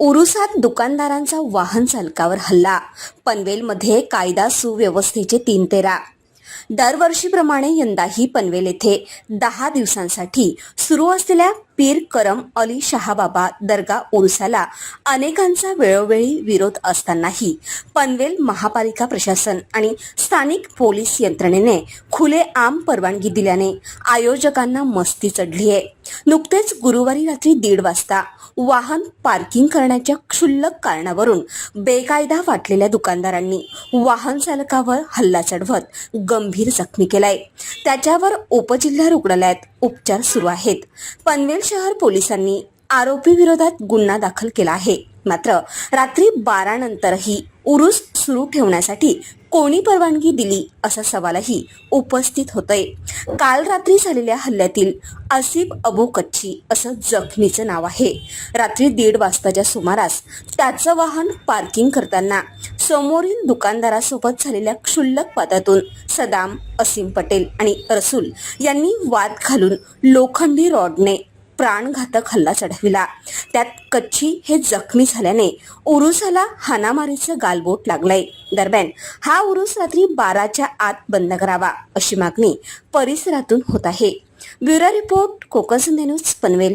उरुसात दुकानदारांचा वाहन चालकावर हल्ला. पनवेलमध्ये कायदा सुव्यवस्थेचे तीन तेरा. दरवर्षीप्रमाणे यंदाही पनवेल येथे दहा दिवसांसाठी सुरू असलेल्या पीर करम अली शहाबाबा दर्गा उरुसाला अनेकांचा वेळोवेळी विरोध असतानाही पनवेल महापालिका प्रशासन आणि स्थानिक पोलीस यंत्रणेने खुले आम परवानगी दिल्याने आयोजकांना मस्ती चढली आहे नुकतेच गुरुवारी रात्री दीड वाजता वाहन पार्किंग करण्याच्या क्षुल्लक कारणावरून बेकायदा वाटलेल्या दुकानदारांनी वाहन चालकावर हल्ला चढवत गंभीर जखमी केलाय. त्याच्यावर उपजिल्हा रुग्णालयात उपचार सुरू आहेत. पनवेल शहर पोलिसांनी आरोपी विरोधात गुन्हा दाखल केला आहे. मात्र रात्री बारा नंतरही उरूस सुरू ठेवण्यासाठी कोणी परवानगी दिली असा सवालही उपस्थित होतोय. काल रात्री झालेल्या हल्ल्यातील आसिफ अबू कच्ची असं जखमीचं नाव आहे. रात्री दीड वाजताच्या सुमारास त्याचं वाहन पार्किंग करताना समोरील दुकानदारासोबत झालेल्या क्षुल्लक वादातून सदाम असीम पटेल आणि रसूल यांनी वाद घालून लोखंडी रॉडने प्राणघातक हल्ला चढविला. त्यात कच्ची हे जखमी झाल्याने उरुसाला हानामारीचं गालबोट लागलंय. दरम्यान हा उरुस रात्री बाराच्या आत बंद करावा अशी मागणी परिसरातून होत आहे. Bureau report Konkan news Panvel.